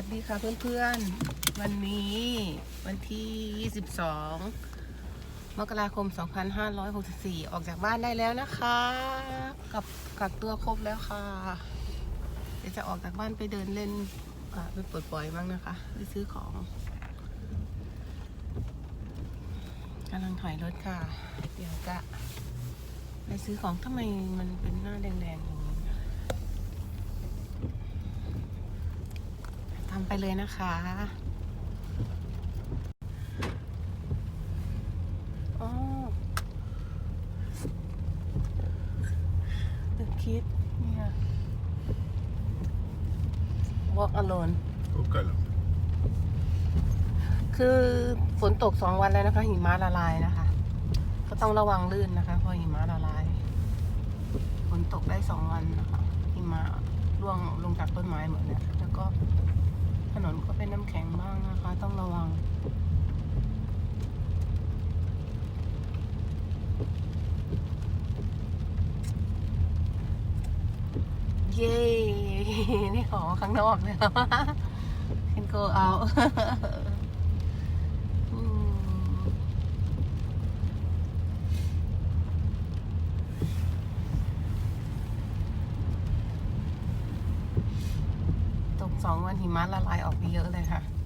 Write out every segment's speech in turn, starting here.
วัสดีค่ะเพื่อนๆ วันนี้วันที่ 22 มกราคม 2564 ออกจากบ้านได้แล้วนะคะ กับกักตัวครบแล้วค่ะ เดี๋ยวจะออกจากบ้านไปเดินเล่นอ่าไปปลดปล่อยบ้างนะคะ ไปซื้อของกำลังถอยรถค่ะ เดี๋ยวจะไปซื้อของทำไมมันเป็นหน้าแดงๆอย่างนี้นะ ทำไปเลยนะคะอ๋อ The Kid เนี่ย Walk alone Kokkala. คือฝนตกสองวันแล้วนะคะ หิมะละลายนะคะ ก็ต้องระวังลื่นนะคะ เพราะหิมะละลาย ฝนตกได้สองวันนะคะ หิมะร่วงลงจากต้นไม้หมดเนี่ยแล้วก็ถ นนก็เป็นน้ำแข็งบ้างนะคะ ต้องระวัง เย้นี่ขอข้างนอกเลย can go out องวันหิมะละลายออกไปเยอะเลยค่ะ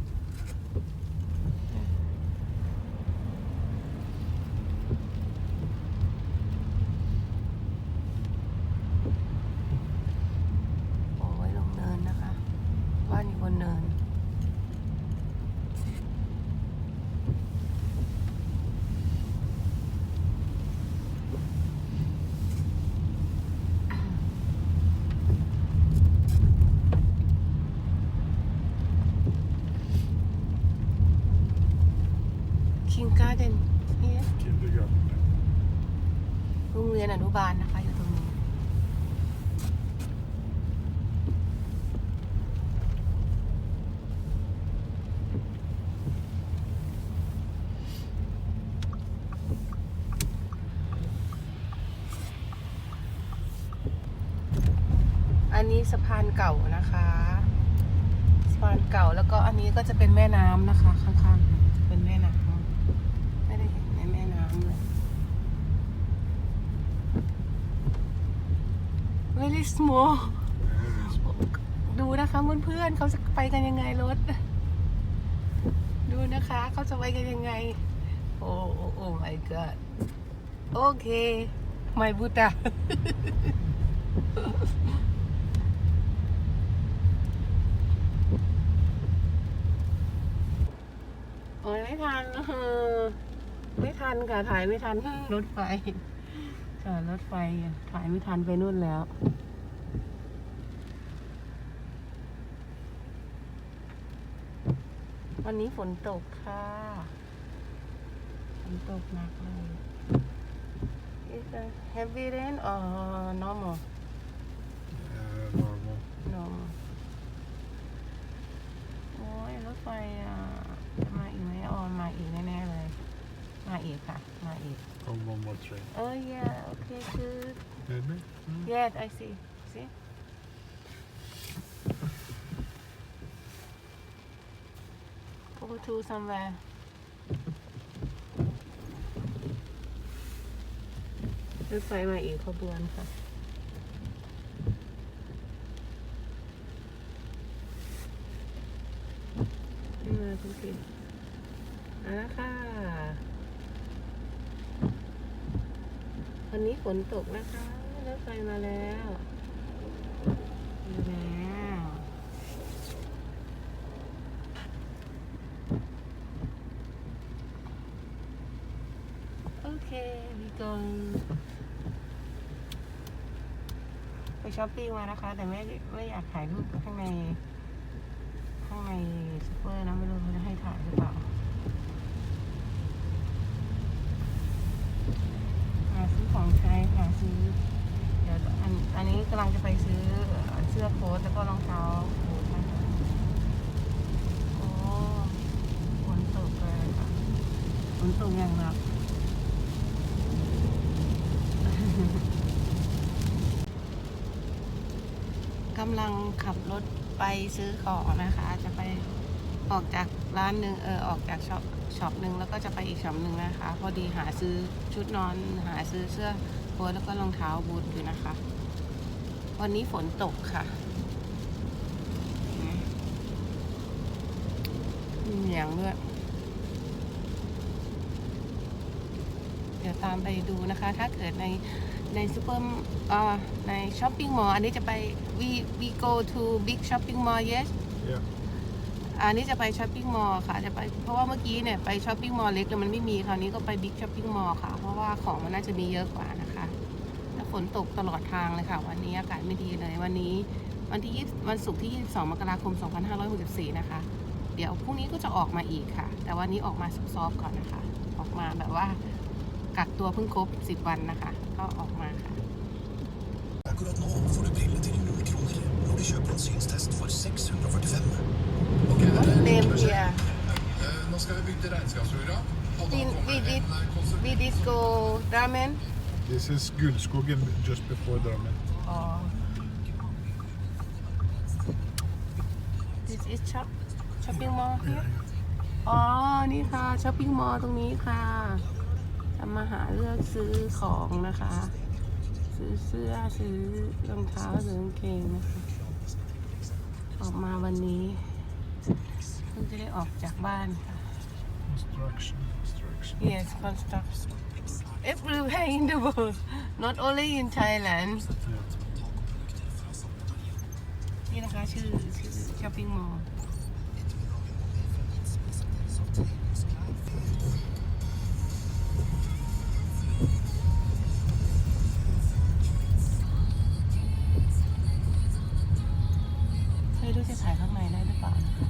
นี้สะพานเก่านะคะสะพานเก่าแล้วก็อันนี้ก็จะเป็นแม่น้ำนะคะ ข้างๆจะเป็นแม่น้ำไม่ได้เห็นในแม่น้ำเลย very small ดูนะคะเพื่อนๆเขาจะไปกันยังไงรถ ดูนะคะเขาจะไปกันยังไง โอ้โอ้โอ้ my god โอเคไม่บุตา โอ้ยไม่ทันเออไม่ทันค่ะถ่ายไม่ทันรถไฟจอดรถไฟอะถ่ายไม่ทันไปนู่นแล้ววันนี้ฝนตกค่ะ ฝนตกหนักเลย Is it heavy rain or normal Uh, normal. normal โอ้ยรถไฟอะจะมา อีกไหมอ๋อมาอีกแน่ๆเลย มาอีกค่ะ มาอีก Come one more train. Oh yeah, okay, good. Maybe? Yes, I see. See? Go to somewhere. รถไฟมาอีกขบวนค่ะนี่มาคุณพี่เอาละค่ะ วันนี้ฝนตกนะคะรถไฟมาแล้วมาแล้วโอเควีกงไปช้อปปิ้งมานะคะ แต่ไม่ไม่อยากถ่ายรูปข้างใน ข้างในซูเปอร์นะ ไม่รู้เขาจะให้ถ่ายหรือเปล่า ซื้อเดี๋ยวอันอันนี้กำลังจะไปซื้อเสื้อโค้ทแล้วก็รองเท้าโค้ทนะคะโอ้ฝนตกเลยค่ะฝนตกอย่างหนักกำลังขับรถไปซื้อของนะคะ จะไปออกจากร้านหนึ่งเออออกจากช็อป ช็อปหนึ่งแล้วก็จะไปอีกช็อปหนึ่งนะคะ พอดีหาซื้อชุดนอนหาซื้อเสื้อโค้ทแล้วก็รองเท้าบูทอยู่นะคะ วันนี้ฝนตกค่ะมีเหนียงด้วยเดี๋ยวตามไปดูนะคะ ถ้าเกิดในในซูเปอร์ในช้อปปิ้งมอลล์อันนี้จะไป we we go to big shopping mall yes Yeah. อันนี้จะไปช้อปปิ้งมอลล์ค่ะ จะไป เพราะว่าเมื่อกี้เนี่ยไปช้อปปิ้งมอลล์เล็กแล้วมันไม่มี คราวนี้ก็ไปบิ๊กช้อปปิ้งมอลล์ค่ะ เพราะว่าของมันน่าจะมีเยอะกว่านะคะแล้วฝนตกตลอดทางเลยค่ะ วันนี้อากาศไม่ดีเลย วันนี้วันที่ 20 วันศุกร์ที่ 22 มกราคม 2564 นะคะ เดี๋ยวพรุ่งนี้ก็จะออกมาอีกค่ะ แต่วันนี้ออกมาซอฟก่อนนะคะ ออกมาแบบว่ากักตัวเพิ่งครบ 10 วันนะคะ ก็ออกมาค่ะ Akkurat nå får du briller til 0 kroner når du kjøper en synstest for 645. Ok, det er Name første beskjed. here. Eh, Nå skal vi bygge til regnskapsprogram. Og da We, kommer we did en konsul- we did go ramen. This is Gullskogen just before Drammen. Oh. This is shop shopping mall here. อ๋อ นี่ค่ะช้อปปิ้งมอลล์ตรงนี้ค่ะจะมาหาเลือกซื้อของนะคะ ซื้อเสื้อซื้อรองเท้าซื้อกางเกงนะคะ ออกมาวันนี้ เพิ่งจะได้ออกจากบ้านค่ะ Construction, construction. Yes, construction. Everywhere in the world, not only in Thailand. Yeah. นี่นะคะชื่อชื่อช้อปปิ้งมอลล์ไม่รู้จะถ่ายข้างในได้หรือเปล่านะคะ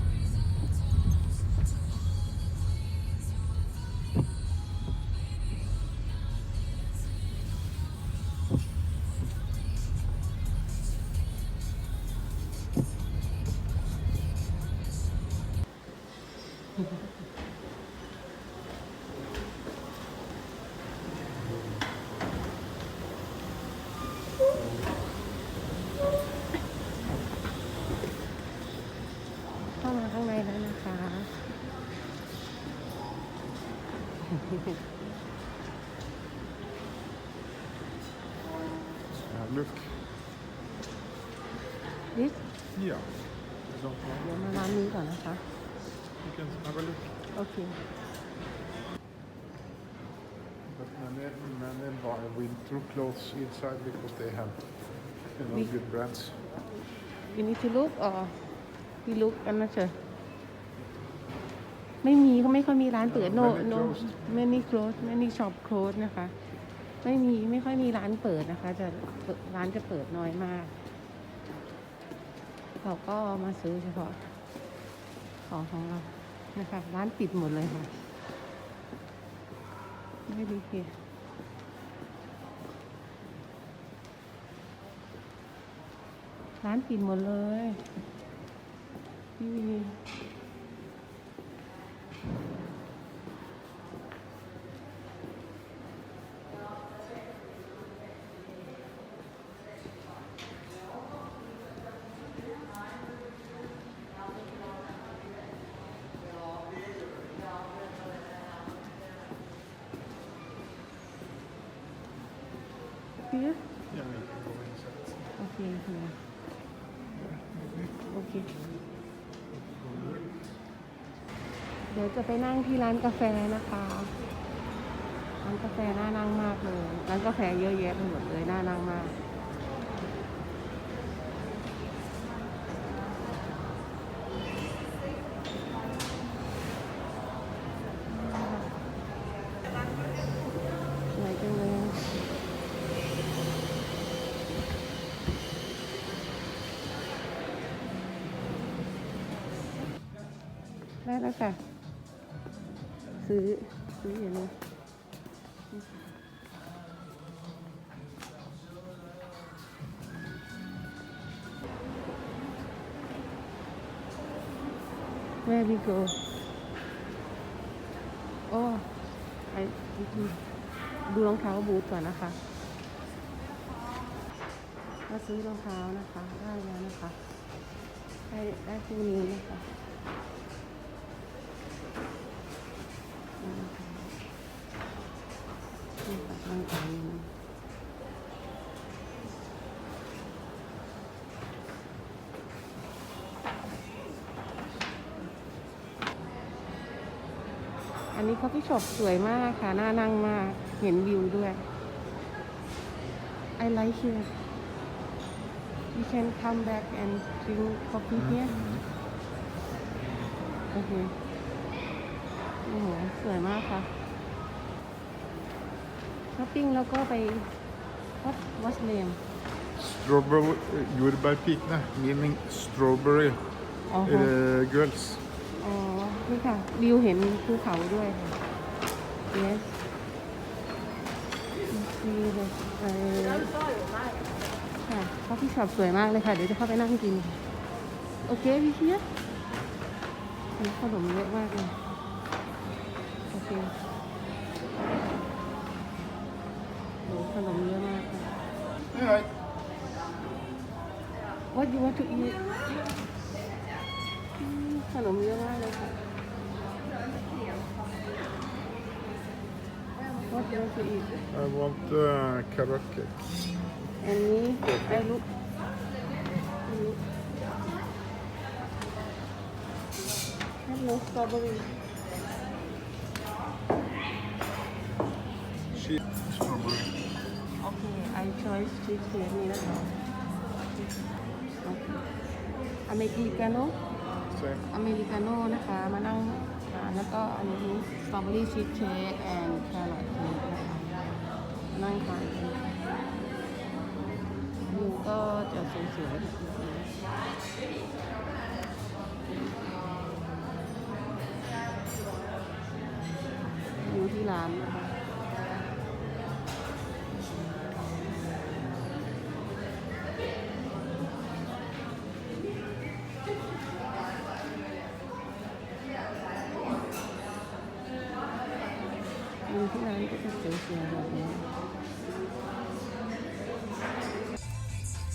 อนนะคะ You can have a look. โอเค But many, many buy winter clothes inside because they have you know, We- good brands. You need to look or we look I'm not sure ไม่มีเขาไม่ค่อยมีร้านเปิด no Many no closed. many close many shop close นะคะ ไม่มีไม่ค่อยมีร้านเปิดนะคะ จะเปิดร้านจะเปิดน้อยมากเราก็มาซื้อเฉพาะของของเรานะคะร้านปิดหมดเลยค่ะไม่ดีเคร้านปิดหมดเลยไ Here? Yeah, you can go inside. โอเคโอเคเดี๋ยวจะไปนั่งที่ร้านกาแฟนะคะ ร้านกาแฟน่านั่งมากเลย ร้านกาแฟเยอะแยะไปหมดเลยน่านั่งมาก สวยจังเลย ได้แล้วค่ะ ซื้อ ซื้ออย่างนี้แม่พี่โกโอ้ไอดูรองเท้าบูทก่อนนะคะมาซื้อรองเท้านะคะ ได้แล้วนะคะ ได้ได้คู่นี้นะคะนี่นะคะนี่ค่ะตั้งใจนี้อั นนี้เขาพี่ช็อปสวยมากค่ะ น่านั่งมาก เห็นวิวด้วย I like here you can come back and drink coffee here โอเคโอ้โห สวยมากค่ะช้อปปิ้งแล้วก็ไป what what's name Strawberry, uh, jordbærpikene, meaning strawberry อ๋อ uh, girls. อ๋อ นี่ค่ะวิวเห็นภูเขาด้วยค่ะ yes see the เอ่อค่ะเขาพี่ชอบสวยมากเลยค่ะ เดี๋ยวจะเข้าไปนั่งกิน โอเคพี่เชียมีขนมเยอะมากเลย โอเคโหขนมเยอะมากค่ะ What you want to eat อืมขนมเยอะมากเลยค่ะ What you want to eat I want uh, carrot cake. อันนี้ไอ้ลูกอันนี้ Hello strawberry Cheap strawberry. โอเค I choice cheese cake นี่นะคะโอเคอเมริกาโน่ Same. อเมริกาโน่นะคะ มานั่งทาน แล้วก็อันนี้สตรอเบอรี่ชีสเค้กแอนด์แครอทเค้กนะคะนั่งทานค่ะวิวก็จะสวยๆแบบนี้วิวที่ร้านนะคะ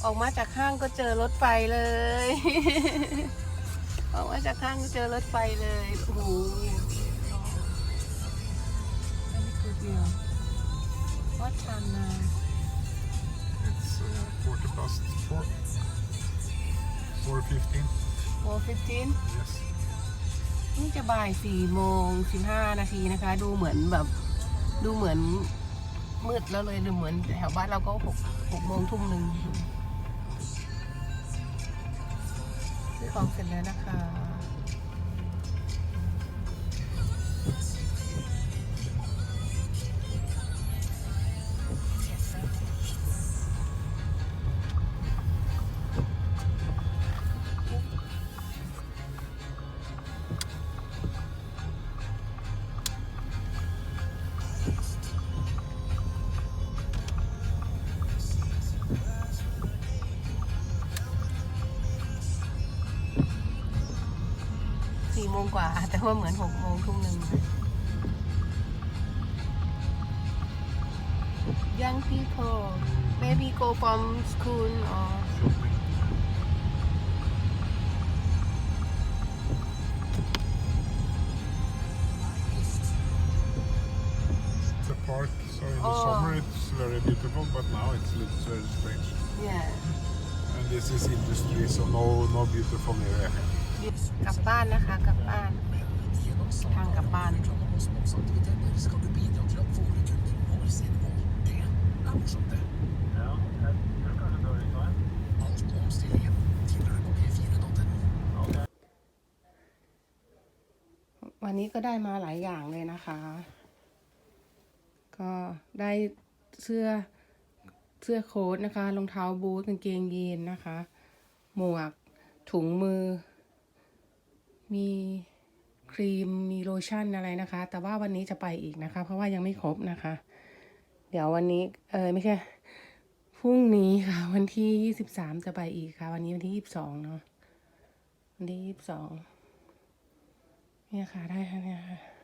ออกมาจากห้างก็เจอรถไฟเลย ออกมาจากห้างก็เจอรถไฟเลย โอ้โหอันนี้คือเดียววัดทานนา It's uh, quarter past four. Four fifteen. โมฟิฟทีน Yes. นี่จะบ่ายสี่โมงสิบห้านาทีนะคะ ดูเหมือนแบบ ดูเหมือนมืดแล้วเลยดูเหมือนแถวบ้านเราก็หกหกโมงทุ่มหนึ่ง ของเสร็จแล้วนะคะ สี่โมงกว่า แต่ว่าเหมือนหกโมงทุ่มหนึ่ง Young people maybe go from school or Shopping. The park, so in the Oh. summer it's very beautiful, but now it looks very strange. yeah And this is industry, so no no beautiful area here. กลับบ้านนะคะ กลับบ้าน ทางกลับบ้าน วันนี้ก็ได้มาหลายอย่างเลยนะคะ ก็ได้เสื้อเสื้อโค้ทนะคะรองเท้าบูทกางเกงยีนนะคะ หมวกถุงมือ มีครีมมีโลชั่นอะไรนะคะ แต่ว่าวันนี้จะไปอีกนะคะ เพราะว่ายังไม่ครบนะคะ เดี๋ยววันนี้เออไม่ใช่พรุ่งนี้ค่ะ วันที่ยี่สิบสามจะไปอีกค่ะ วันนี้วันที่ยี่สิบสองเนาะวันที่ยี่สิบสองเนี่ยค่ะได้ค่ะเนี่ยค่ะ